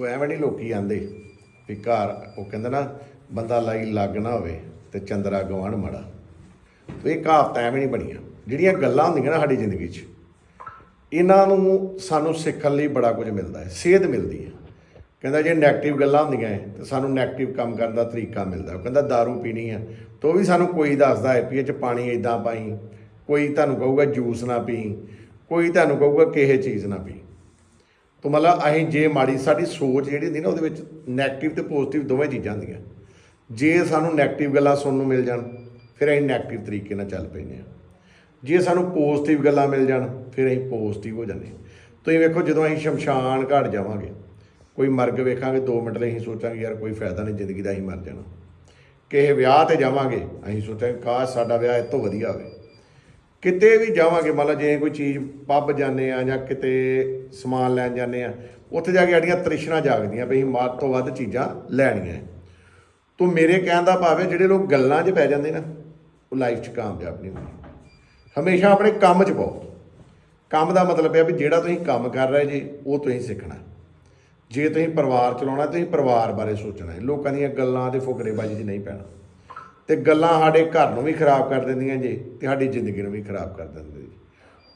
ਉਹ ਐਵੇਂ ਨਹੀਂ ਲੋਕੀ ਆਂਦੇ ਵੀ ਘਰ, ਉਹ ਕਹਿੰਦਾ ਨਾ, ਬੰਦਾ ਲਾਈ ਲੱਗ ਨਾ ਹੋਵੇ ਤੇ ਚੰਦਰਾ ਗਵਾਣ ਮੜਾ। ਇਹ ਕਹਾਵਤਾਂ ਐਵੇਂ ਨਹੀਂ ਬਣੀਆਂ। ਜਿਹੜੀਆਂ ਗੱਲਾਂ ਹੁੰਦੀਆਂ ਨਾ ਸਾਡੀ ਜ਼ਿੰਦਗੀ 'ਚ, ਇਹਨਾਂ ਨੂੰ ਸਾਨੂੰ ਸਿੱਖਣ ਲਈ ਬੜਾ ਕੁਝ ਮਿਲਦਾ ਹੈ, ਸੇਧ ਮਿਲਦੀ ਹੈ। ਕਹਿੰਦਾ ਜੇ 네ਗੇਟਿਵ ਗੱਲਾਂ ਹੁੰਦੀਆਂ ਹੈ, ਤੇ ਸਾਨੂੰ 네ਗੇਟਿਵ ਕੰਮ ਕਰਨ ਦਾ ਤਰੀਕਾ ਮਿਲਦਾ ਉਹ ਕਹਿੰਦਾ दारू ਪੀਣੀ ਆ ਤੋ ਵੀ ਸਾਨੂੰ ਕੋਈ ਦੱਸਦਾ ਹੈ ਪੀਏ ਚ ਪਾਣੀ ਇਦਾਂ ਪਾਈ, ਕੋਈ ਤੁਹਾਨੂੰ ਕਹੂਗਾ ਜੂਸ ਨਾ ਪੀ, ਕੋਈ ਤੁਹਾਨੂੰ ਕਹੂਗਾ ਕਿਸੇ ਚੀਜ਼ ਨਾ ਪੀ। ਤੋਂ ਮਤਲਬ ਅਸੀਂ ਜੇ ਮਾੜੀ ਸਾਡੀ ਸੋਚ ਜਿਹੜੀ ਹੁੰਦੀ ਨਾ ਉਹਦੇ ਵਿੱਚ 네ਗੇਟਿਵ ਤੇ ਪੋਜ਼ਿਟਿਵ ਦੋਵੇਂ ਚੀਜ਼ਾਂ ਹੁੰਦੀਆਂ। ਜੇ ਸਾਨੂੰ 네ਗੇਟਿਵ ਗੱਲਾਂ ਸੁਣਨ ਨੂੰ ਮਿਲ ਜਾਣ, ਫਿਰ ਅਸੀਂ 네ਗੇਟਿਵ ਤਰੀਕੇ ਨਾਲ ਚੱਲ ਪੈਂਦੇ ਆ ਜੇ ਸਾਨੂੰ ਪੋਜ਼ਿਟਿਵ ਗੱਲਾਂ ਮਿਲ ਜਾਣ, ਫਿਰ ਅਸੀਂ ਪੋਜ਼ਿਟਿਵ ਹੋ ਜਾਂਦੇ ਤੁਸੀਂ ਵੇਖੋ ਜਦੋਂ ਅਸੀਂ ਸ਼ਮਸ਼ਾਨ ਘਾਟ ਜਾਵਾਂਗੇ, ਕੋਈ ਮਰਗ ਵੇਖਾਂਗੇ 2 ਮਿੰਟ ਲਈ ਅਸੀਂ ਸੋਚਾਂਗੇ, ਯਾਰ ਕੋਈ ਫਾਇਦਾ ਨਹੀਂ ਜ਼ਿੰਦਗੀ ਦਾ, ਅਸੀਂ ਮਰ ਜਾਣਾ। ਕਿਸੇ ਵਿਆਹ ਤੇ ਜਾਵਾਂਗੇ, ਅਸੀਂ ਸੋਚਾਂਗੇ, ਕਾਸ਼ ਸਾਡਾ ਵਿਆਹ ਇਸ ਵਧੀਆ ਹੋਵੇ। ਕਿਤੇ ਵੀ ਜਾਵਾਂਗੇ, ਮੰਨ ਲਾ ਜੇ ਕੋਈ ਚੀਜ਼ ਪੱਬ ਜਾਂਦੇ ਆ ਜਾਂ ਕਿਤੇ ਸਮਾਨ ਲੈਣ ਜਾਂਦੇ ਆ, ਉੱਥੇ ਜਾ ਕੇ ਸਾਡੀਆਂ ਤ੍ਰਿਸ਼ਨਾ ਜਾਗਦੀਆਂ ਵੀ ਅਸੀਂ ਵੱਧ ਤੋਂ ਵੱਧ ਚੀਜ਼ਾਂ ਲੈਣੀਆਂ ਹੈ। ਤੋ ਮੇਰੇ ਕਹਿਣ ਦਾ ਭਾਵ ਹੈ, ਜਿਹੜੇ ਲੋਕ ਗੱਲਾਂ 'ਚ ਪੈ ਜਾਂਦੇ ਨਾ, ਉਹ ਲਾਈਫ 'ਚ ਕਾਮਯਾਬ ਨਹੀਂ ਹੁੰਦੇ। ਹਮੇਸ਼ਾ ਆਪਣੇ ਕੰਮ 'ਚ ਪਾਓ। ਕੰਮ ਦਾ ਮਤਲਬ ਹੈ ਵੀ ਜਿਹੜਾ ਤੁਸੀਂ ਕੰਮ ਕਰ ਰਹੇ ਜੀ, ਉਹ ਤੁਸੀਂ ਸਿੱਖਣਾ ਜੇ ਤੁਸੀਂ ਪਰਿਵਾਰ ਚਲਾਉਣਾ, ਤੁਸੀਂ ਪਰਿਵਾਰ ਬਾਰੇ ਸੋਚਣਾ ਹੈ। ਲੋਕਾਂ ਦੀਆਂ ਗੱਲਾਂ ਤੇ ਫੁਕਰੇਬਾਜ਼ੀ 'ਚ ਨਹੀਂ ਪੈਣਾ। ਤੇ ਗੱਲਾਂ ਸਾਡੇ ਘਰ ਨੂੰ ਵੀ ਖਰਾਬ ਕਰ ਦਿੰਦੀਆਂ ਜੀ ਤੇ ਸਾਡੀ ਜ਼ਿੰਦਗੀ ਨੂੰ ਵੀ ਖਰਾਬ ਕਰ ਦਿੰਦੇ ਜੀ।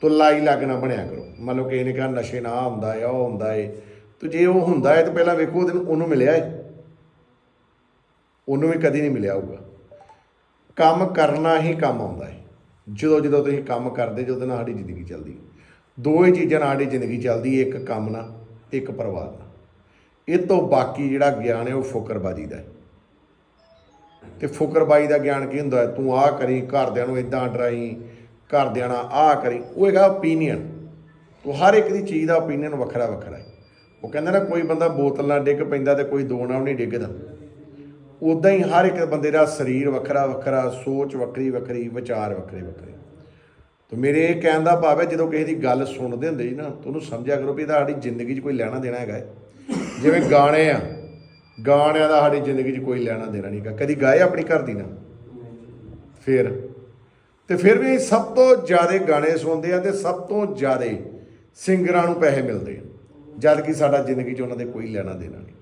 ਤੋ ਲਾਈ ਲੱਗਣਾ ਬਣਿਆ ਕਰੋ। ਮੰਨ ਲਓ ਕਿਸੇ ਨੇ ਕਿਹਾ ਨਸ਼ੇ ਨਾ ਹੁੰਦਾ ਹੈ ਉਹ ਹੁੰਦਾ ਹੈ ਤੇ ਜੇ ਉਹ ਹੁੰਦਾ ਹੈ ਤਾਂ ਪਹਿਲਾਂ ਵੇਖੋ, ਉਹਦੇ ਨੂੰ ਉਹਨੂੰ ਮਿਲਿਆ ਹੈ ਉਹਨੂੰ ਵੀ ਕਦੀ ਨਹੀਂ ਮਿਲਿਆ ਹੋਊਗਾ। ਕੰਮ ਕਰਨਾ ਹੀ ਕੰਮ ਆਉਂਦਾ ਹੈ ਜਦੋਂ ਜਦੋਂ ਤੁਸੀਂ ਕੰਮ ਕਰਦੇ ਜਦੋਂ ਨਾਲ ਸਾਡੀ ਜ਼ਿੰਦਗੀ ਚੱਲਦੀ ਹੈ। ਦੋ ਹੀ ਚੀਜ਼ਾਂ ਨਾਲ ਸਾਡੀ ਜ਼ਿੰਦਗੀ ਚੱਲਦੀ ਇੱਕ ਕੰਮ ਨਾਲ, ਇੱਕ ਪਰਿਵਾਰ ਨਾਲ। ਇਹ ਤੋਂ ਬਾਕੀ ਜਿਹੜਾ ਗਿਆਨ ਹੈ ਉਹ ਫੁਕਰਬਾਜੀ ਦਾ ਹੈ ਤੇ ਫੁਕਰਬਾਈ ਦਾ ਗਿਆਨ ਕੀ ਹੁੰਦਾ ਤੂੰ ਆਹ ਕਰੀ, ਘਰਦਿਆਂ ਨੂੰ ਇਦਾਂ ਡਰਾਈ, ਘਰਦਿਆਂ ਨਾਲ ਆਹ ਕਰੀ। ਉਹ ਹੈਗਾ ਓਪੀਨੀਅਨ ਤੂੰ ਹਰ ਇੱਕ ਦੀ ਚੀਜ਼ ਦਾ ਓਪੀਨੀਅਨ ਵੱਖਰਾ ਵੱਖਰਾ ਹੈ। ਉਹ ਕਹਿੰਦਾ ਨਾ, ਕੋਈ ਬੰਦਾ ਬੋਤਲ ਨਾਲ ਡਿੱਗ ਪੈਂਦਾ ਤੇ ਕੋਈ ਦੋ ਨਾਲ ਨਹੀਂ ਡਿੱਗਦਾ। ਉਦਾਂ ਹੀ ਹਰ ਇੱਕ ਬੰਦੇ ਦਾ ਸਰੀਰ ਵੱਖਰਾ ਵੱਖਰਾ, ਸੋਚ ਵੱਖਰੀ ਵੱਖਰੀ, ਵਿਚਾਰ ਵੱਖਰੇ ਵੱਖਰੇ। ਤੇ ਮੇਰੇ ਇਹ ਕਹਿਣ ਦਾ ਭਾਵ ਹੈ, ਜਦੋਂ ਕਿਸੇ ਦੀ ਗੱਲ ਸੁਣਦੇ ਹੁੰਦੇ ਜੀ ਨਾ, ਤਾਂ ਸਮਝਿਆ ਕਰੋ ਵੀ ਇਹਦਾ ਸਾਡੀ ਜ਼ਿੰਦਗੀ 'ਚ ਕੋਈ ਲੈਣਾ ਦੇਣਾ ਹੈਗਾ ਹੈ। ਜਿਵੇਂ ਗਾਣੇ ਆ ਗਾਣਿਆਂ ਦਾ ਸਾਡੀ ਜ਼ਿੰਦਗੀ 'ਚ ਕੋਈ ਲੈਣਾ ਦੇਣਾ ਨਹੀਂਗਾ ਕਦੀ ਗਾਏ ਆਪਣੀ ਘਰ ਦੀ ਨਾ? ਫਿਰ। ਤੇ ਫਿਰ ਵੀ ਸਭ ਤੋਂ ਜ਼ਿਆਦਾ ਗਾਣੇ ਸੁਣਦੇ ਆ ਤੇ ਸਭ ਤੋਂ ਜ਼ਿਆਦਾ ਸਿੰਗਰਾਂ ਨੂੰ ਪੈਸੇ ਮਿਲਦੇ ਆ। ਜਦ ਕਿ ਸਾਡਾ ਜ਼ਿੰਦਗੀ 'ਚ ਉਹਨਾਂ ਦੇ ਕੋਈ ਲੈਣਾ ਦੇਣਾ ਨਹੀਂ।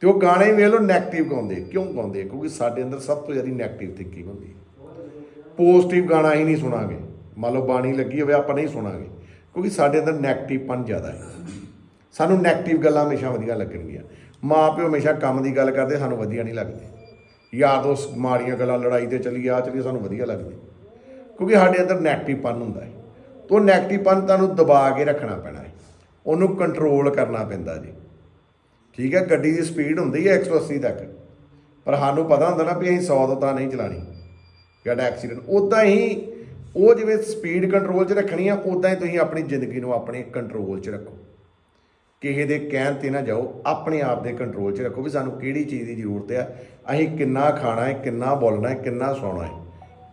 ਤੇ ਉਹ ਗਾਣੇ ਵੇਖ ਲਓ 네ਗੇਟਿਵ ਗਾਉਂਦੇ ਕਿਉਂ ਗਾਉਂਦੇ ਕਿਉਂਕਿ ਸਾਡੇ ਅੰਦਰ ਸਭ ਤੋਂ ਜ਼ਿਆਦਾ ਨੈਗੇਟਿਵ ਥਿੰਕਿੰਗ ਹੁੰਦੀ ਹੈ ਪੋਜ਼ਿਟਿਵ ਗਾਣਾ ਹੀ ਨਹੀਂ ਸੁਣਾਂਗੇ। ਮੰਨ ਲਓ ਬਾਣੀ ਲੱਗੀ ਹੋਵੇ, ਆਪਾਂ ਨਹੀਂ ਸੁਣਾਂਗੇ। ਕਿਉਂਕਿ ਸਾਡੇ ਅੰਦਰ 네ਗੇਟਿਵਪਨ ਜ਼ਿਆਦਾ ਹੈ। ਸਾਨੂੰ 네ਗੇਟਿਵ ਗੱਲਾਂ ਹਮੇਸ਼ਾ ਵਧੀਆ ਲੱਗਣਗੀਆਂ। ਮਾਂ ਪਿਓ ਹਮੇਸ਼ਾ ਕੰਮ ਦੀ ਗੱਲ ਕਰਦੇ, ਸਾਨੂੰ ਵਧੀਆ ਨਹੀਂ ਲੱਗਦੇ। ਯਾਰ ਦੋਸਤ ਮਾੜੀਆਂ ਗੱਲਾਂ ਲੜਾਈ ਤੇ ਚਲੀ ਆ ਚਲੀ ਸਾਨੂੰ ਵਧੀਆ ਲੱਗਦੇ। ਕਿਉਂਕਿ ਸਾਡੇ ਅੰਦਰ 네ਗੇਟਿਵਪਨ ਹੁੰਦਾ ਹੈ। ਤੋਂ 네ਗੇਟਿਵਪਨ ਤੁਹਾਨੂੰ ਦਬਾ ਕੇ ਰੱਖਣਾ ਪੈਣਾ ਹੈ। ਉਹਨੂੰ ਕੰਟਰੋਲ ਕਰਨਾ ਪੈਂਦਾ ਜੀ। ਠੀਕ ਹੈ, ਗੱਡੀ ਦੀ ਸਪੀਡ ਹੁੰਦੀ ਹੈ 180 ਤੱਕ। ਪਰ ਸਾਨੂੰ ਪਤਾ ਹੁੰਦਾ ਨਾ ਵੀ ਅਸੀਂ 100 ਤੋਂ ਤਾਂ ਨਹੀਂ ਚਲਾਣੀ ਸਾਡਾ ਐਕਸੀਡੈਂਟ ਉਦਾਂ ਹੀ ਉਹ ਜਿਵੇਂ ਸਪੀਡ ਕੰਟਰੋਲ 'ਚ ਰੱਖਣੀ ਆ ਉਦਾਂ ਹੀ ਤੁਸੀਂ ਆਪਣੀ ਜ਼ਿੰਦਗੀ ਨੂੰ ਆਪਣੇ ਕੰਟਰੋਲ 'ਚ ਰੱਖੋ। ਕਿਸੇ ਦੇ ਕਹਿਣ ਤੇ ਨਾ ਜਾਓ, ਆਪਣੇ ਆਪ ਦੇ ਕੰਟਰੋਲ 'ਚ ਰੱਖੋ ਵੀ ਸਾਨੂੰ ਕਿਹੜੀ ਚੀਜ਼ ਦੀ ਜ਼ਰੂਰਤ ਹੈ ਅਸੀਂ ਕਿੰਨਾ ਖਾਣਾ ਹੈ, ਕਿੰਨਾ ਬੋਲਣਾ ਹੈ, ਕਿੰਨਾ ਸੌਣਾ ਹੈ,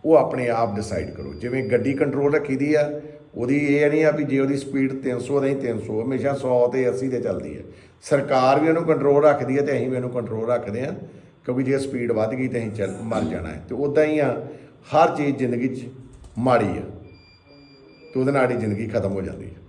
ਉਹ ਆਪਣੇ ਆਪ ਡਿਸਾਈਡ ਕਰੋ। ਜਿਵੇਂ ਗੱਡੀ ਕੰਟਰੋਲ ਰੱਖੀ ਦੀ ਆ, ਉਹਦੀ ਇਹ ਨਹੀਂ ਆ ਵੀ ਜੇ ਉਹਦੀ ਸਪੀਡ 300 ਨਹੀਂ 300 ਹਮੇਸ਼ਾ 100 ਤੇ 80 ਤੇ ਚੱਲਦੀ ਹੈ। ਸਰਕਾਰ ਵੀ ਉਹਨੂੰ ਕੰਟਰੋਲ ਰੱਖਦੀ ਹੈ ਤੇ ਅਸੀਂ ਵੀ ਉਹਨੂੰ ਕੰਟਰੋਲ ਰੱਖਦੇ ਹਾਂ, ਕਿਉਂਕਿ ਜੇ ਸਪੀਡ ਵੱਧ ਗਈ ਤੇ ਅਸੀਂ ਚੱਲ, ਮਰ ਜਾਣਾ ਹੈ। ਤੇ ਉਦਾਂ ਹੀ ਆ, ਹਰ ਚੀਜ਼ ਜ਼ਿੰਦਗੀ 'ਚ ਮਾੜੀ ਆ, ਤੇ ਉਹਦੇ ਨਾਲ ਹੀ ਜ਼ਿੰਦਗੀ ਖਤਮ ਹੋ ਜਾਂਦੀ ਹੈ।